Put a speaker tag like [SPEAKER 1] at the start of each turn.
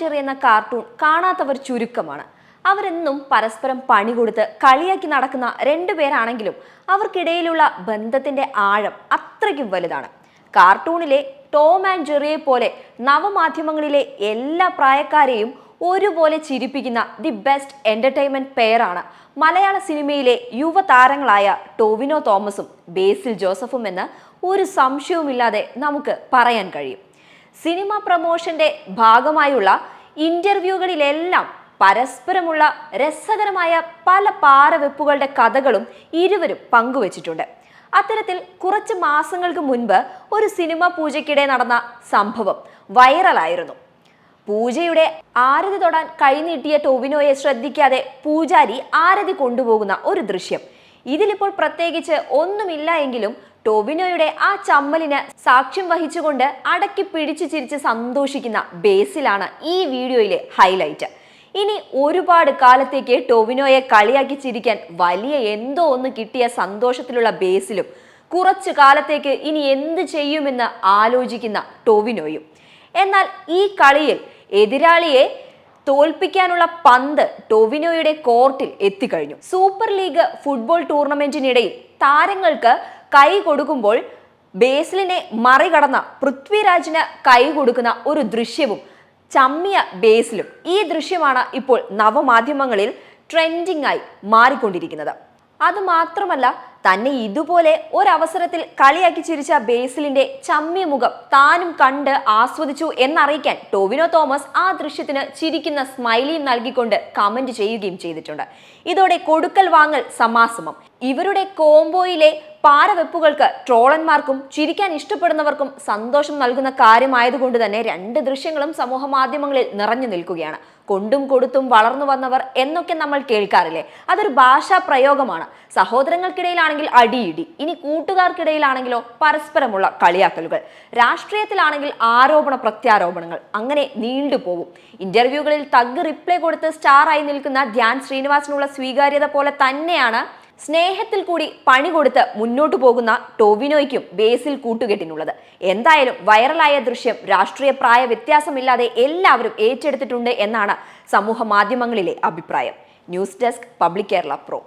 [SPEAKER 1] Jerry എന്ന cartoon കാണാത്തവർ ചുരുക്കമാണ്. അവരെന്നും പരസ്പരം പണി കൊടുത്ത് കളിയാക്കി നടക്കുന്ന രണ്ടുപേരാണെങ്കിലും അവർക്കിടയിലുള്ള ബന്ധത്തിന്റെ ആഴം അത്രയ്ക്കും വലുതാണ്. കാർട്ടൂണിലെ ടോം ആൻഡ് ജെറിയെ പോലെ നവമാധ്യമങ്ങളിലെ എല്ലാ പ്രായക്കാരെയും ഒരുപോലെ ചിരിപ്പിക്കുന്ന ദി ബെസ്റ്റ് എന്റർടൈൻമെന്റ് പെയറാണ്. മലയാള സിനിമയിലെ യുവതാരങ്ങളായ ടോവിനോ തോമസും ബേസിൽ ജോസഫും എന്ന് ഒരു സംശയവുമില്ലാതെ നമുക്ക് പറയാൻ കഴിയും. സിനിമ പ്രമോഷന്റെ ഭാഗമായുള്ള ഇന്റർവ്യൂകളിലെല്ലാം പരസ്പരമുള്ള രസകരമായ പല പാരവെപ്പുകളുടെ കഥകളും ഇരുവരും പങ്കുവച്ചിട്ടുണ്ട്. അത്തരത്തിൽ കുറച്ച് മാസങ്ങൾക്ക് മുൻപ് ഒരു സിനിമ പൂജയ്ക്കിടെ നടന്ന സംഭവം വൈറലായിരുന്നു. പൂജയുടെ ആരതി തൊടാൻ കൈനീട്ടിയ ടോവിനോയെ ശ്രദ്ധിക്കാതെ പൂജാരി ആരതി കൊണ്ടുപോകുന്ന ഒരു ദൃശ്യം. ഇതിലിപ്പോൾ പ്രത്യേകിച്ച് ഒന്നുമില്ല എങ്കിലും ടോവിനോയുടെ ആ ചമ്മലിന് സാക്ഷ്യം വഹിച്ചുകൊണ്ട് അടക്കി പിടിച്ചു ചിരിച്ച് സന്തോഷിക്കുന്ന ബേസിലാണ് ഈ വീഡിയോയിലെ ഹൈലൈറ്റ്. ഇനി ഒരുപാട് കാലത്തേക്ക് ടോവിനോയെ കളിയാക്കി ചിരിക്കാൻ വലിയ എന്തോ ഒന്ന് കിട്ടിയ സന്തോഷത്തിലുള്ള ബേസിലും കുറച്ചു കാലത്തേക്ക് ഇനി എന്ത് ചെയ്യുമെന്ന് ആലോചിക്കുന്ന ടോവിനോയും. എന്നാൽ ഈ കളിയിൽ എതിരാളിയെ തോൽപ്പിക്കാനുള്ള പന്ത് ടൊവിനോയുടെ കോർട്ടിൽ എത്തിക്കഴിഞ്ഞു. സൂപ്പർ ലീഗ് ഫുട്ബോൾ ടൂർണമെന്റിനിടയിൽ താരങ്ങൾക്ക് കൈ കൊടുക്കുമ്പോൾ ബേസിലിനെ മറികടന്ന പൃഥ്വിരാജിന് കൈ കൊടുക്കുന്ന ഒരു ദൃശ്യവും ചമ്മിയ ബേസിലും. ഈ ദൃശ്യമാണ് ഇപ്പോൾ നവമാധ്യമങ്ങളിൽ ട്രെൻഡിംഗ് ആയി മാറിക്കൊണ്ടിരിക്കുന്നത്. അത് മാത്രമല്ല തന്നെ ഇതുപോലെ ഒരവസരത്തിൽ കളിയാക്കി ചിരിച്ച ബേസിലിന്റെ ചമ്മിയ മുഖം താനും കണ്ട് ആസ്വദിച്ചു എന്നറിയിക്കാൻ ടോവിനോ തോമസ് ആ ദൃശ്യത്തിന് ചിരിക്കുന്ന സ്മൈലിയും നൽകിക്കൊണ്ട് കമന്റ് ചെയ്യുകയും ചെയ്തിട്ടുണ്ട്. ഇതോടെ കൊടുക്കൽ വാങ്ങൽ സമാസമം. ഇവരുടെ കോംബോയിലെ പാരവെപ്പുകൾക്ക് ട്രോളന്മാർക്കും ചിരിക്കാൻ ഇഷ്ടപ്പെടുന്നവർക്കും സന്തോഷം നൽകുന്ന കാര്യമായതുകൊണ്ട് തന്നെ രണ്ട് ദൃശ്യങ്ങളും സമൂഹ മാധ്യമങ്ങളിൽ നിറഞ്ഞു നിൽക്കുകയാണ്. കൊണ്ടും കൊടുത്തും വളർന്നു വന്നവർ എന്നൊക്കെ നമ്മൾ കേൾക്കാറില്ലേ? അതൊരു ഭാഷാ പ്രയോഗമാണ്. സഹോദരങ്ങൾക്കിടയിലാണെങ്കിൽ അടിയിടി ഇനി കൂട്ടുകാർക്കിടയിലാണെങ്കിലോ പരസ്പരമുള്ള കളിയാക്കലുകൾ രാഷ്ട്രീയത്തിലാണെങ്കിൽ ആരോപണ പ്രത്യാരോപണങ്ങൾ അങ്ങനെ നീണ്ടുപോകും ഇന്റർവ്യൂകളിൽ തഗ് റിപ്ലൈ കൊടുത്ത് സ്റ്റാറായി നിൽക്കുന്ന ധ്യാൻ ശ്രീനിവാസിനുള്ള സ്വീകാര്യത പോലെ തന്നെയാണ് സ്നേഹത്തിൽ കൂടി പണി കൊടുത്ത് മുന്നോട്ടു പോകുന്ന ടോവിനോയ്ക്കും ബേസിൽ കൂട്ടുകെട്ടിനുള്ളത്. എന്തായാലും വൈറലായ ദൃശ്യം രാഷ്ട്രീയ പ്രായ വ്യത്യാസമില്ലാതെ എല്ലാവരും ഏറ്റെടുത്തിട്ടുണ്ട് എന്നാണ് സമൂഹ മാധ്യമങ്ങളിലെ അഭിപ്രായം. News desk public Kerala pro.